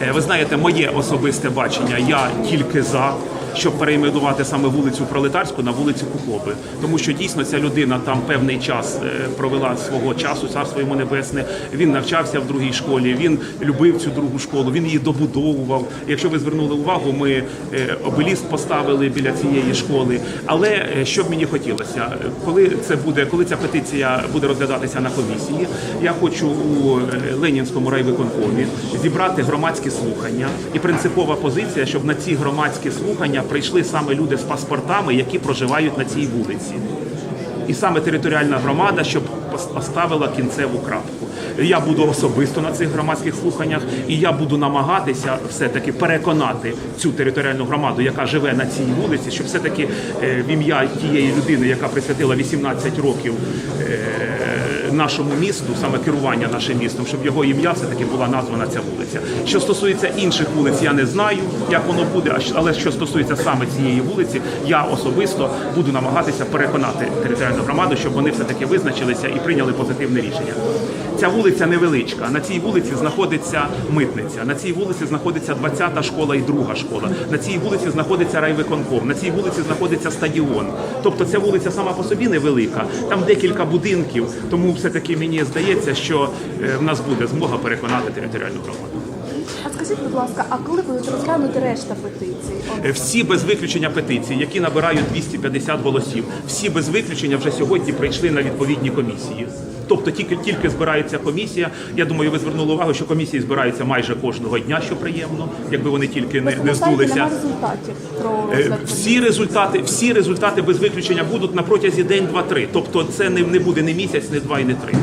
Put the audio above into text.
Е, Ви знаєте, моє особисте бачення. Я тільки за. Щоб перейменувати саме вулицю Пролетарську на вулицю Кухоби, тому що дійсно ця людина там певний час е, провела свого часу, царство йому небесне. Він навчався в другій школі. Він любив цю другу школу. Він її добудовував. Якщо ви звернули увагу, ми е, обеліск поставили біля цієї школи. Але е, що б мені хотілося, коли це буде, коли ця петиція буде розглядатися на комісії, я хочу у Ленінському райвиконкомі зібрати громадські слухання і принципова позиція, щоб на ці громадські слухання прийшли саме люди з паспортами, які проживають на цій вулиці. І саме територіальна громада, щоб поставила кінцеву крапку. Я буду особисто на цих громадських слуханнях, і я буду намагатися все-таки переконати цю територіальну громаду, яка живе на цій вулиці, щоб все-таки е, в ім'я тієї людини, яка присвятила 18 років е, нашому місту, саме керування нашим містом, щоб його ім'я все-таки була названа ця вулиця. Що стосується інших вулиць, я не знаю, як воно буде, але що стосується саме цієї вулиці, я особисто буду намагатися переконати територіальну громаду, щоб вони все-таки визначилися і прийняли позитивне рішення. Ця вулиця невеличка. На цій вулиці знаходиться митниця. На цій вулиці знаходиться 20-та школа і друга школа. На цій вулиці знаходиться райвиконком. На цій вулиці знаходиться стадіон. Тобто ця вулиця сама по собі невелика. Там декілька будинків. Тому все-таки мені здається, що е, в нас буде змога переконати територіальну громаду. А скажіть, будь ласка, а коли будуть розглянути решта петицій? Е, Всі без виключення петиції, які набирають 250 голосів, всі без виключення вже сьогодні прийшли на відповідні комісії. Тобто тільки тільки збирається комісія. Я думаю, ви звернули увагу, що комісії збираються майже кожного дня, що приємно, якби вони тільки не, не здулися. Е, Всі результати, всі результати без виключення будуть на протязі день, два, три. Тобто це не, не буде не місяць, не два і не три.